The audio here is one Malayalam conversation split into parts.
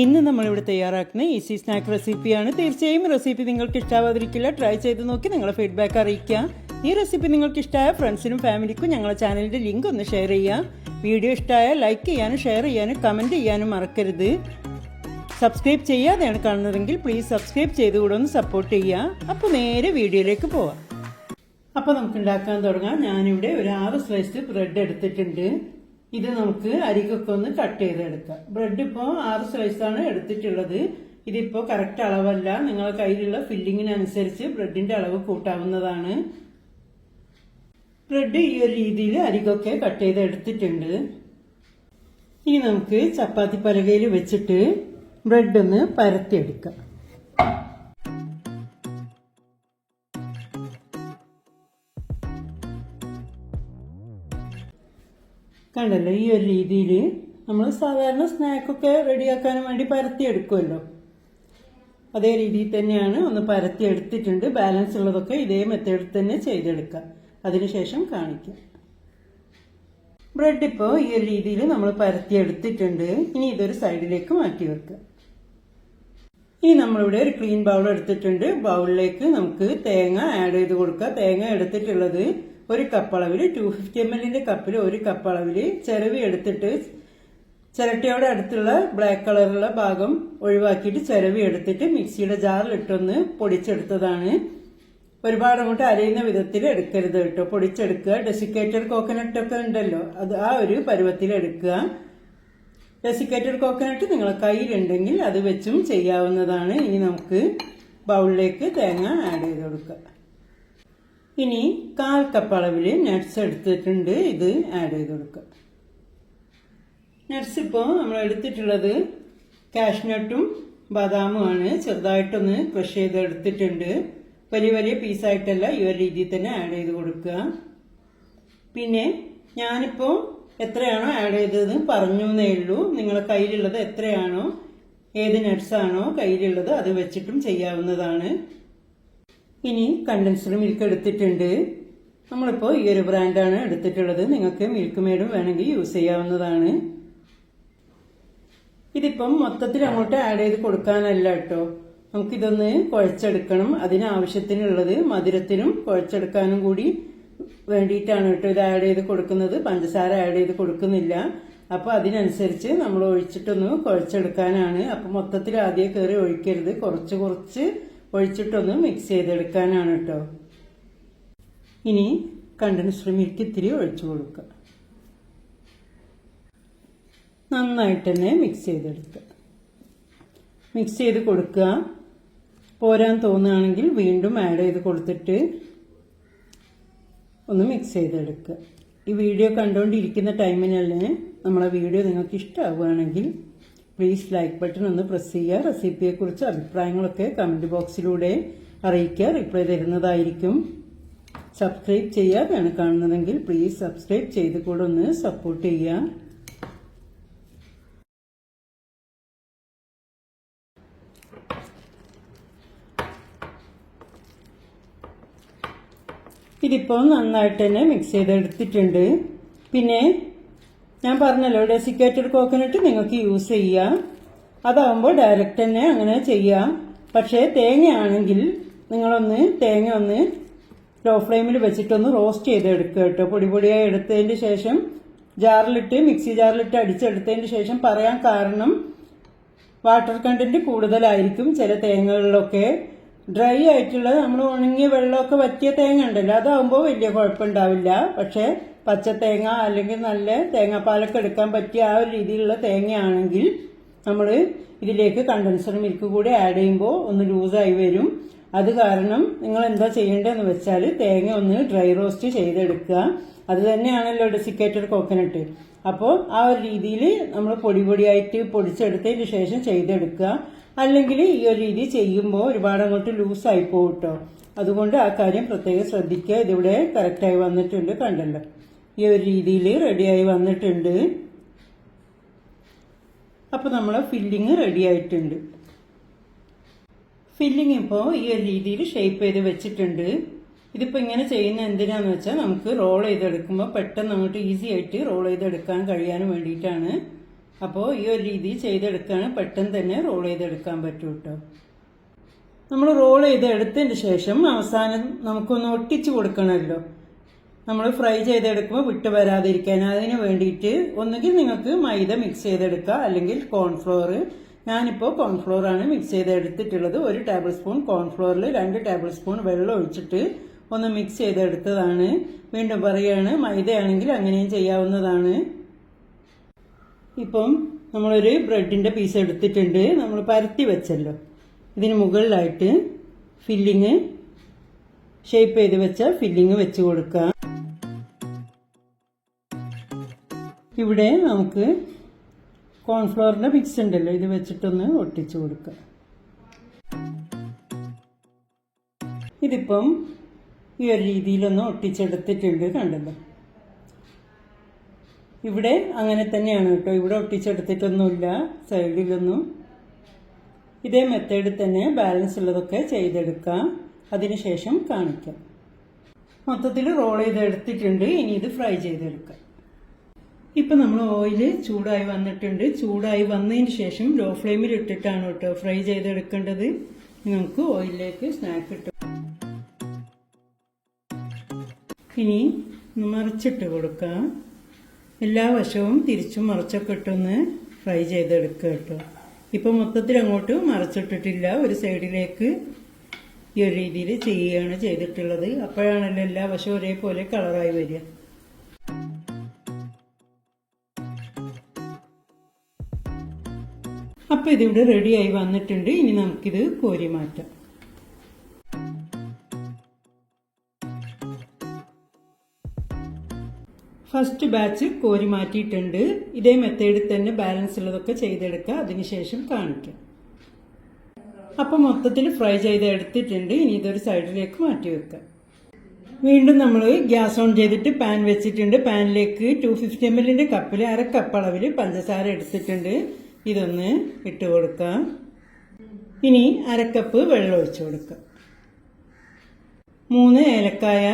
ഇന്ന് നമ്മളിവിടെ തയ്യാറാക്കുന്ന ഈസി സ്നാക്ക് റെസിപ്പിയാണ്. തീർച്ചയായും റെസിപ്പി നിങ്ങൾക്ക് ഇഷ്ടാവാതിരിക്കില്ല ട്രൈ ചെയ്ത് നോക്കി നിങ്ങളെ ഫീഡ്ബാക്ക് അറിയിക്കുക. ഈ റെസിപ്പി നിങ്ങൾക്ക് ഇഷ്ടമായ ഫ്രണ്ട്സിനും ഫാമിലിക്കും ഞങ്ങളെ ചാനലിന്റെ ലിങ്ക് ഒന്ന് ഷെയർ ചെയ്യുക. വീഡിയോ ഇഷ്ടമായ ലൈക്ക് ചെയ്യാനും ഷെയർ ചെയ്യാനും കമന്റ് ചെയ്യാനും മറക്കരുത്. സബ്സ്ക്രൈബ് ചെയ്യാതെയാണ് കാണുന്നതെങ്കിൽ പ്ലീസ് സബ്സ്ക്രൈബ് ചെയ്തുകൂടെ ഒന്ന് സപ്പോർട്ട് ചെയ്യുക. അപ്പോൾ നേരെ വീഡിയോയിലേക്ക് പോവാം. അപ്പോൾ നമുക്ക് ഉണ്ടാക്കാൻ തുടങ്ങാം. ഞാനിവിടെ ഒരു ആറ് സ്ലൈസ് ബ്രെഡ് എടുത്തിട്ടുണ്ട്. ഇത് നമുക്ക് അരികൊക്കെ ഒന്ന് കട്ട് ചെയ്തെടുക്കാം. ബ്രെഡ് ഇപ്പോൾ ആറ് സ്ലൈസാണ് എടുത്തിട്ടുള്ളത്. ഇതിപ്പോൾ കറക്റ്റ് അളവല്ല. നിങ്ങളുടെ കയ്യിലുള്ള ഫില്ലിങ്ങിനനുസരിച്ച് ബ്രെഡിന്റെ അളവ് കൂട്ടാവുന്നതാണ്. ബ്രെഡ് ഈ ഒരു രീതിയിൽ അരികൊക്കെ കട്ട് ചെയ്ത് എടുത്തിട്ടുണ്ട് ഇനി നമുക്ക് ചപ്പാത്തി പലകയിൽ വെച്ചിട്ട് ബ്രെഡ് ഒന്ന് പരത്തിയെടുക്കാം. കണ്ടല്ലോ ഈ ഒരു രീതിയിൽ നമ്മൾ സാധാരണ സ്നാക്കൊക്കെ റെഡിയാക്കാനും വേണ്ടി പരത്തിയെടുക്കുമല്ലോ. അതേ രീതിയിൽ തന്നെയാണ് ഒന്ന് പരത്തി എടുത്തിട്ടുണ്ട് ബാലൻസ് ഉള്ളതൊക്കെ ഇതേ മെത്തേഡിൽ തന്നെ ചെയ്തെടുക്കാം അതിനുശേഷം കാണിക്കാം. ബ്രെഡ് ഇപ്പോൾ ഈ ഒരു രീതിയിൽ നമ്മൾ പരത്തി എടുത്തിട്ടുണ്ട് ഇനി ഇതൊരു സൈഡിലേക്ക് മാറ്റി വെക്കുക. ഇനി നമ്മളിവിടെ ഒരു ക്ലീൻ ബൗൾ എടുത്തിട്ടുണ്ട്. ബൗളിലേക്ക് നമുക്ക് തേങ്ങ ആഡ് ചെയ്ത് കൊടുക്കുക. തേങ്ങ എടുത്തിട്ടുള്ളത് ഒരു കപ്പ് അളവിൽ ടു ഫിഫ്റ്റി എം എല്ലിന്റെ കപ്പിൽ ഒരു കപ്പ് അളവിൽ ചിരവി എടുത്തിട്ട് ചിരട്ടയോടെ അടുത്തുള്ള ബ്ലാക്ക് കളറുള്ള ഭാഗം ഒഴിവാക്കിയിട്ട് ചിരവി എടുത്തിട്ട് മിക്സിയുടെ ജാറിൽ ജാറിലിട്ടൊന്ന് പൊടിച്ചെടുത്തതാണ്. ഒരുപാട് അങ്ങോട്ട് അരയുന്ന വിധത്തിൽ എടുക്കരുത് കേട്ടോ. പൊടിച്ചെടുക്കുക. ഡെസിക്കേറ്റഡ് കോക്കനട്ട് ഒക്കെ ഉണ്ടല്ലോ. അത് ആ ഒരു പരുവത്തിൽ എടുക്കുക. ഡെസിക്കേറ്റഡ് കോക്കനട്ട് നിങ്ങളെ കയ്യിലുണ്ടെങ്കിൽ അത് വെച്ചും ചെയ്യാവുന്നതാണ്. ഇനി നമുക്ക് ബൗളിലേക്ക് തേങ്ങ ആഡ് ചെയ്ത് കൊടുക്കുക. ഇനി കാൽ കപ്പ് അളവിൽ നട്ട്സ് എടുത്തിട്ടുണ്ട്. ഇത് ആഡ് ചെയ്ത് കൊടുക്കുക നട്ട്സ് ഇപ്പോൾ നമ്മൾ എടുത്തിട്ടുള്ളത് കാഷ്നട്ടും ബദാമുമാണ് ചെറുതായിട്ടൊന്ന് ക്രഷ് ചെയ്ത് എടുത്തിട്ടുണ്ട്. വലിയ വലിയ പീസായിട്ടല്ല ഈ ഒരു രീതിയിൽ തന്നെ ആഡ് ചെയ്ത് കൊടുക്കുക പിന്നെ ഞാനിപ്പോൾ എത്രയാണോ ആഡ് ചെയ്തത് പറഞ്ഞു എന്നേ ഉള്ളൂ. നിങ്ങളെ കയ്യിലുള്ളത് എത്രയാണോ ഏത് നട്ട്സാണോ കയ്യിലുള്ളത് അത് വെച്ചിട്ടും ചെയ്യാവുന്നതാണ്. ഇനി കണ്ടൻസ്ഡ് മിൽക്ക് എടുത്തിട്ടുണ്ട്. നമ്മളിപ്പോൾ ഈ ഒരു ബ്രാൻഡാണ് എടുത്തിട്ടുള്ളത്. നിങ്ങൾക്ക് മിൽക്ക് മെയ്ഡും വേണമെങ്കിൽ യൂസ് ചെയ്യാവുന്നതാണ്. ഇതിപ്പം മൊത്തത്തിൽ അങ്ങോട്ട് ആഡ് ചെയ്ത് കൊടുക്കാനല്ല കേട്ടോ. നമുക്കിതൊന്ന് കുഴച്ചെടുക്കണം. അതിനാവശ്യത്തിനുള്ളത് മധുരത്തിനും കുഴച്ചെടുക്കാനും കൂടി വേണ്ടിയിട്ടാണ് കേട്ടോ ഇത് ആഡ് ചെയ്ത് കൊടുക്കുന്നത്. പഞ്ചസാര ആഡ് ചെയ്ത് കൊടുക്കുന്നില്ല. അപ്പോൾ അതിനനുസരിച്ച് നമ്മൾ ഒഴിച്ചിട്ടൊന്ന് കുഴച്ചെടുക്കാനാണ്. അപ്പോൾ മൊത്തത്തിൽ ആദ്യം കയറി ഒഴിക്കരുത്. കുറച്ച് കുറച്ച് ഒഴിച്ചിട്ടൊന്ന് മിക്സ് ചെയ്തെടുക്കാനാണ് കേട്ടോ ഇനി കണ്ടൻസ്ഡ് മിൽക്ക് ഇത്തിരി ഒഴിച്ചു കൊടുക്കുക നന്നായിട്ട് തന്നെ മിക്സ് ചെയ്തെടുക്കുക മിക്സ് ചെയ്ത് കൊടുക്കുക പോരാൻ തോന്നുകയാണെങ്കിൽ വീണ്ടും ആഡ് ചെയ്ത് കൊടുത്തിട്ട് ഒന്ന് മിക്സ് ചെയ്തെടുക്കുക ഈ വീഡിയോ കണ്ടുകൊണ്ടിരിക്കുന്ന ടൈമിനല്ലേ നമ്മളെ വീഡിയോ നിങ്ങൾക്ക് ഇഷ്ടമാവുകയാണെങ്കിൽ പ്ലീസ് ലൈക്ക് ബട്ടൺ ഒന്ന് പ്രസ് ചെയ്യുക. റെസിപ്പിയെക്കുറിച്ച് അഭിപ്രായങ്ങളൊക്കെ കമന്റ് ബോക്സിലൂടെ അറിയിക്കുക. റിപ്ലൈ തരുന്നതായിരിക്കും. സബ്സ്ക്രൈബ് ചെയ്യാതെയാണ് കാണുന്നതെങ്കിൽ പ്ലീസ് സബ്സ്ക്രൈബ് ചെയ്ത് കൂടെ ഒന്ന് സപ്പോർട്ട് ചെയ്യുക. ഇതിപ്പോൾ നന്നായിട്ട് തന്നെ മിക്സ് ചെയ്തെടുത്തിട്ടുണ്ട്. പിന്നെ ഞാൻ പറഞ്ഞല്ലോ ഡെസിക്കേറ്റഡ് കോക്കനട്ട് നിങ്ങൾക്ക് യൂസ് ചെയ്യാം. അതാവുമ്പോൾ ഡയറക്റ്റ് തന്നെ അങ്ങനെ ചെയ്യാം. പക്ഷേ തേങ്ങയാണെങ്കിൽ നിങ്ങളൊന്ന് തേങ്ങ ഒന്ന് ലോ ഫ്ലെയിമിൽ വെച്ചിട്ടൊന്ന് റോസ്റ്റ് ചെയ്തെടുക്കുക കേട്ടോ. പൊടി പൊടിയായി എടുത്തതിന് ശേഷം ജാറിലിട്ട് മിക്സി ജാറിലിട്ട് അടിച്ചെടുത്തതിന് ശേഷം പറയാൻ കാരണം വാട്ടർ കണ്ടന്റ് കൂടുതലായിരിക്കും ചില തേങ്ങകളിലൊക്കെ. ഡ്രൈ ആയിട്ടുള്ള നമ്മൾ ഉണങ്ങിയ വെള്ളമൊക്കെ വറ്റിയ തേങ്ങ ഉണ്ടല്ലോ അതാവുമ്പോൾ വലിയ കുഴപ്പമുണ്ടാവില്ല. പക്ഷേ പച്ച തേങ്ങ അല്ലെങ്കിൽ നല്ല തേങ്ങാപ്പാലൊക്കെ എടുക്കാൻ പറ്റിയ ആ ഒരു രീതിയിലുള്ള തേങ്ങയാണെങ്കിൽ നമ്മൾ ഇതിലേക്ക് കണ്ടൻസർ മിൽക്ക് കൂടി ആഡ് ചെയ്യുമ്പോൾ ഒന്ന് ലൂസായി വരും. അത് കാരണം നിങ്ങൾ എന്താ ചെയ്യേണ്ടതെന്ന് വെച്ചാൽ തേങ്ങ ഒന്ന് ഡ്രൈ റോസ്റ്റ് ചെയ്തെടുക്കുക. അത് തന്നെയാണല്ലോ ഡെസിക്കേറ്റഡ് കോക്കനട്ട്. അപ്പോൾ ആ ഒരു രീതിയിൽ നമ്മൾ പൊടി പൊടിയായിട്ട് പൊടിച്ചെടുത്തതിന് ശേഷം ചെയ്തെടുക്കുക. അല്ലെങ്കിൽ ഈ ഒരു രീതി ചെയ്യുമ്പോൾ ഒരുപാട് അങ്ങോട്ട് ലൂസായി പോകും കേട്ടോ. അതുകൊണ്ട് ആ കാര്യം പ്രത്യേകം ശ്രദ്ധിക്കുക. ഇതിവിടെ കറക്റ്റായി വന്നിട്ടുണ്ട് കണ്ടല്ലോ. ഈ ഒരു രീതിയിൽ റെഡിയായി വന്നിട്ടുണ്ട്. അപ്പോൾ നമ്മളെ ഫില്ലിങ് റെഡി ആയിട്ടുണ്ട്. ഫില്ലിങ് ഇപ്പോൾ ഈ ഒരു രീതിയിൽ ഷേപ്പ് ചെയ്ത് വെച്ചിട്ടുണ്ട്. ഇതിപ്പോൾ ഇങ്ങനെ ചെയ്യുന്ന എന്തിനാന്ന് വെച്ചാൽ നമുക്ക് റോൾ ചെയ്തെടുക്കുമ്പോൾ പെട്ടെന്ന് അങ്ങോട്ട് ഈസി ആയിട്ട് റോൾ ചെയ്തെടുക്കാൻ കഴിയാനും വേണ്ടിയിട്ടാണ്. അപ്പോൾ ഈ ഒരു രീതി ചെയ്തെടുക്കുകയാണ് പെട്ടെന്ന് തന്നെ റോൾ ചെയ്തെടുക്കാൻ പറ്റും കേട്ടോ നമ്മൾ റോൾ ചെയ്ത് എടുത്തതിന് ശേഷം അവസാനം നമുക്കൊന്ന് ഒട്ടിച്ചു കൊടുക്കണമല്ലോ. നമ്മൾ ഫ്രൈ ചെയ്തെടുക്കുമ്പോൾ വിട്ട് വരാതിരിക്കാൻ അതിന് വേണ്ടിയിട്ട് ഒന്നുകിൽ നിങ്ങൾക്ക് മൈദ മിക്സ് ചെയ്തെടുക്കുക അല്ലെങ്കിൽ കോൺഫ്ലോർ ഞാനിപ്പോൾ കോൺഫ്ലോർ ആണ് മിക്സ് ചെയ്തെടുത്തിട്ടുള്ളത്. ഒരു ടേബിൾ സ്പൂൺ കോൺഫ്ലോറിൽ രണ്ട് ടേബിൾ സ്പൂൺ വെള്ളം ഒഴിച്ചിട്ട് ഒന്ന് മിക്സ് ചെയ്തെടുത്തതാണ്. വീണ്ടും പറയുകയാണ് മൈദയാണെങ്കിൽ അങ്ങനെയും ചെയ്യാവുന്നതാണ്. ഇപ്പം നമ്മളൊരു ബ്രെഡിന്റെ പീസ് എടുത്തിട്ടുണ്ട്. നമ്മൾ പരത്തി വെച്ചല്ലോ. ഇതിന് മുകളിലായിട്ട് ഫില്ലിങ് ഷേപ്പ് ചെയ്ത് വെച്ച ഫില്ലിങ് വെച്ച് കൊടുക്കുക ഇവിടെ നമുക്ക് കോൺഫ്ലോറിന്റെ മിക്സ് ഉണ്ടല്ലോ ഇത് വെച്ചിട്ടൊന്ന് ഒട്ടിച്ചു കൊടുക്കുക ഇതിപ്പം ഈ ഒരു രീതിയിലൊന്ന് ഒട്ടിച്ചെടുത്തിട്ടുണ്ട് കണ്ടല്ലോ. ഇവിടെ അങ്ങനെ തന്നെയാണ് കേട്ടോ ഇവിടെ ഒട്ടിച്ചെടുത്തിട്ടൊന്നുമില്ല സൈഡിലൊന്നും. ഇതേ മെത്തേഡിൽ തന്നെ ബാലൻസ് ഉള്ളതൊക്കെ ചെയ്തെടുക്കാം അതിനുശേഷം കാണിക്കാം. മൊത്തത്തിൽ റോൾ ചെയ്തെടുത്തിട്ടുണ്ട് ഇനി ഇത് ഫ്രൈ ചെയ്തെടുക്കാം. ഇപ്പം നമ്മൾ ഓയിൽ ചൂടായി വന്നിട്ടുണ്ട്. ചൂടായി വന്നതിന് ശേഷം ലോ ഫ്ലെയിമിൽ ഇട്ടിട്ടാണ് കേട്ടോ ഫ്രൈ ചെയ്തെടുക്കേണ്ടത്. നമുക്ക് ഓയിലിലേക്ക് സ്നാക്ക് ഇട്ട് ഇനി മറിച്ചിട്ട് കൊടുക്കാം. എല്ലാ വശവും തിരിച്ചും മറിച്ചൊക്കെ ഇട്ടൊന്ന് ഫ്രൈ ചെയ്തെടുക്കുക കേട്ടോ. ഇപ്പം മൊത്തത്തിൽ അങ്ങോട്ട് മറിച്ചിട്ടിട്ടില്ല. ഒരു സൈഡിലേക്ക് ഈ ഒരു രീതിയിൽ ചെയ്യുകയാണ് ചെയ്തിട്ടുള്ളത്. അപ്പോഴാണല്ലോ എല്ലാ വശവും ഒരേപോലെ കളറായി വരിക. അപ്പം ഇതിവിടെ റെഡിയായി വന്നിട്ടുണ്ട്. ഇനി നമുക്കിത് കോരി മാറ്റാം. ഫസ്റ്റ് ബാച്ച് കോരി മാറ്റിയിട്ടുണ്ട്. ഇതേ മെത്തേഡിൽ തന്നെ ബാലൻസ് ഉള്ളതൊക്കെ ചെയ്തെടുക്കുക അതിനുശേഷം കാണിക്കാം. അപ്പം മൊത്തത്തിൽ ഫ്രൈ ചെയ്ത് എടുത്തിട്ടുണ്ട്. ഇനി ഇതൊരു സൈഡിലേക്ക് മാറ്റി വെക്കാം. വീണ്ടും നമ്മൾ ഗ്യാസ് ഓൺ ചെയ്തിട്ട് പാൻ വെച്ചിട്ടുണ്ട്. പാനിലേക്ക് ടു ഫിഫ്റ്റി എം എല്ലിന്റെ കപ്പിൽ അര കപ്പ് അളവിൽ പഞ്ചസാര എടുത്തിട്ടുണ്ട്. ഇതൊന്ന് ഇട്ട് കൊടുക്കാം. ഇനി അരക്കപ്പ് വെള്ളം ഒഴിച്ചു കൊടുക്കാം. മൂന്ന് ഏലക്കായ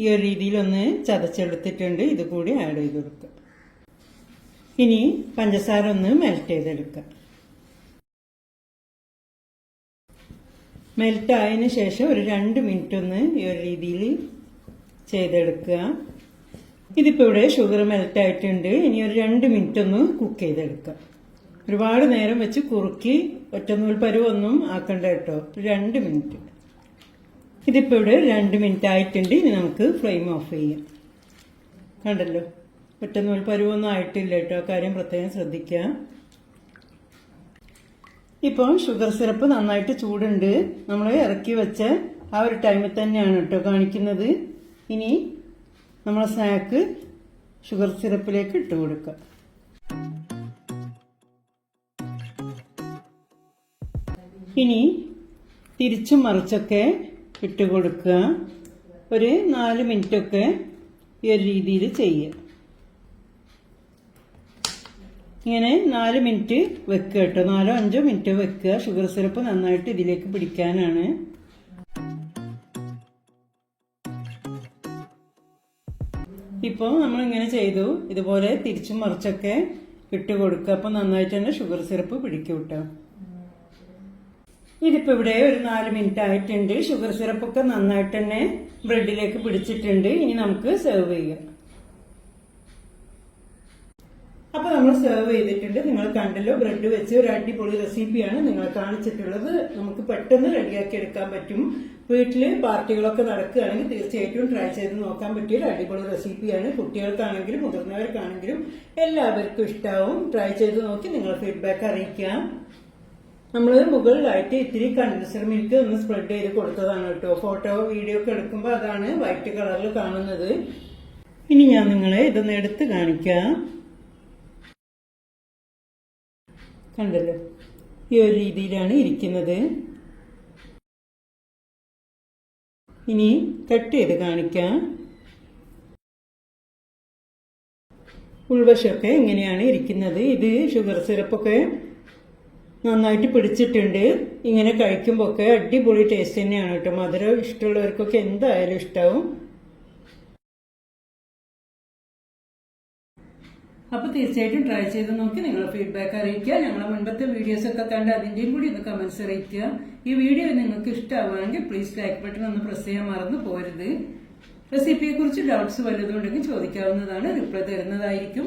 ഈ ഒരു രീതിയിലൊന്ന് ചതച്ചെടുത്തിട്ടുണ്ട്. ഇത് കൂടി ആഡ് ചെയ്ത് കൊടുക്കുക ഇനി പഞ്ചസാര ഒന്ന് മെൽറ്റ് ചെയ്തെടുക്കുക മെൽറ്റ് ആയതിനു ശേഷം ഒരു രണ്ട് മിനിറ്റ് ഒന്ന് ഈ ഒരു രീതിയിൽ ചെയ്തെടുക്കുക ഇതിപ്പോൾ ഇവിടെ ഷുഗർ മെൽറ്റ് ആയിട്ടുണ്ട്. ഇനി ഒരു രണ്ട് മിനിറ്റ് ഒന്ന് കുക്ക് ചെയ്തെടുക്കുക ഒരുപാട് നേരം വെച്ച് കുറുക്കി ഒറ്റനൂൽ പരുവൊന്നും ആക്കണ്ട കേട്ടോ. രണ്ട് മിനിറ്റ്. ഇതിപ്പോൾ ഇവിടെ രണ്ട് മിനിറ്റ് ആയിട്ടുണ്ട്. ഇനി നമുക്ക് ഫ്ലെയിം ഓഫ് ചെയ്യാം. കണ്ടല്ലോ? ഒറ്റനൂൽ പരുവൊന്നും ആയിട്ടില്ല കേട്ടോ. കാര്യം പ്രത്യേകം ശ്രദ്ധിക്കുക ഇപ്പോൾ ഷുഗർ സിറപ്പ് നന്നായിട്ട് ചൂടുണ്ട്. നമ്മൾ ഇറക്കി വെച്ച ആ ഒരു ടൈമിൽ തന്നെയാണ് കേട്ടോ കാണിക്കുന്നത്. ഇനി നമ്മളെ സ്നാക്ക് ഷുഗർ സിറപ്പിലേക്ക് ഇട്ട് കൊടുക്കുക ഇനി തിരിച്ചു മറിച്ചൊക്കെ ഇട്ട് കൊടുക്കുക. ഒരു നാല് മിനിറ്റൊക്കെ ഈ ഒരു രീതിയിൽ ചെയ്യുക. ഇങ്ങനെ നാല് മിനിറ്റ് വെക്കുക കേട്ടോ. നാലോ അഞ്ചോ മിനിറ്റ് വെക്കുക. ഷുഗർ സിറപ്പ് നന്നായിട്ട് ഇതിലേക്ക് പിടിക്കാനാണ്. ഇപ്പോൾ നമ്മൾ ഇങ്ങനെ ചെയ്തു. ഇതുപോലെ തിരിച്ചും മറിച്ചൊക്കെ ഇട്ട് കൊടുക്കുക. അപ്പോൾ നന്നായിട്ട് തന്നെ ഷുഗർ സിറപ്പ് പിടിക്കും കേട്ടോ. ഇതിപ്പോൾ ഇവിടെ ഒരു നാല് മിനിറ്റ് ആയിട്ടുണ്ട്. ഷുഗർ സിറപ്പ് ഒക്കെ നന്നായിട്ട് തന്നെ ബ്രെഡിലേക്ക് പിടിച്ചിട്ടുണ്ട്. ഇനി നമുക്ക് സെർവ് ചെയ്യാം. അപ്പൊ നമ്മൾ സെർവ് ചെയ്തിട്ടുണ്ട്. നിങ്ങൾ കണ്ടല്ലോ ബ്രെഡ് വെച്ച് ഒരു അടിപൊളി റെസിപ്പിയാണ് നിങ്ങൾ കാണിച്ചിട്ടുള്ളത്. നമുക്ക് പെട്ടെന്ന് റെഡിയാക്കി എടുക്കാൻ പറ്റും. വീട്ടിൽ പാർട്ടികളൊക്കെ നടക്കുകയാണെങ്കിൽ തീർച്ചയായിട്ടും ട്രൈ ചെയ്ത് നോക്കാൻ പറ്റിയ ഒരു അടിപൊളി റെസിപ്പിയാണ് കുട്ടികൾക്കാണെങ്കിലും മുതിർന്നവർക്കാണെങ്കിലും എല്ലാവർക്കും ഇഷ്ടാവും. ട്രൈ ചെയ്ത് നോക്കി നിങ്ങൾ ഫീഡ്ബാക്ക് അറിയിക്കാം. നമ്മൾ മുകളിലായിട്ട് ഇത്തിരി കണ്ടൻസർ മിൽക്ക് ഒന്ന് സ്പ്രെഡ് ചെയ്ത് കൊടുത്തതാണ് കേട്ടോ. ഫോട്ടോ വീഡിയോ ഒക്കെ എടുക്കുമ്പോൾ അതാണ് വൈറ്റ് കളറിൽ കാണുന്നത്. ഇനി ഞാൻ നിങ്ങളെ ഇതൊന്ന് എടുത്ത് കാണിക്കാം. കണ്ടല്ലോ? ഈ ഒരു രീതിയിലാണ് ഇരിക്കുന്നത്. ഇനി കട്ട് ചെയ്ത് കാണിക്കാം. ഉൾവശമൊക്കെ ഇങ്ങനെയാണ് ഇരിക്കുന്നത്. ഇത് ഷുഗർ സിറപ്പൊക്കെ നന്നായിട്ട് പിടിച്ചിട്ടുണ്ട്. ഇങ്ങനെ കഴിക്കുമ്പോൾ ഒക്കെ അടിപൊളി ടേസ്റ്റ് തന്നെയാണ് കേട്ടോ. മധുരം ഇഷ്ടമുള്ളവർക്കൊക്കെ എന്തായാലും ഇഷ്ടാവും. അപ്പോൾ തീർച്ചയായിട്ടും ട്രൈ ചെയ്ത് നോക്കി നിങ്ങളെ ഫീഡ്ബാക്ക് അറിയിക്കുക. ഞങ്ങളെ മുൻപത്തെ വീഡിയോസ് ഒക്കെ കണ്ട് അതിന്റെയും കൂടി ഒന്ന് കമൻസ് അറിയിക്കുക. ഈ വീഡിയോ നിങ്ങൾക്ക് ഇഷ്ടമാവുകയാണെങ്കിൽ പ്ലീസ് ലൈക്ക് ബട്ടൺ ഒന്ന് പ്രസ് ചെയ്യാൻ മറന്നു പോരുത്. റെസിപ്പിയെ കുറിച്ച് ഡൗട്ട്സ് വല്ലതുണ്ടെങ്കിൽ ചോദിക്കാവുന്നതാണ്. റിപ്ലൈ തരുന്നതായിരിക്കും.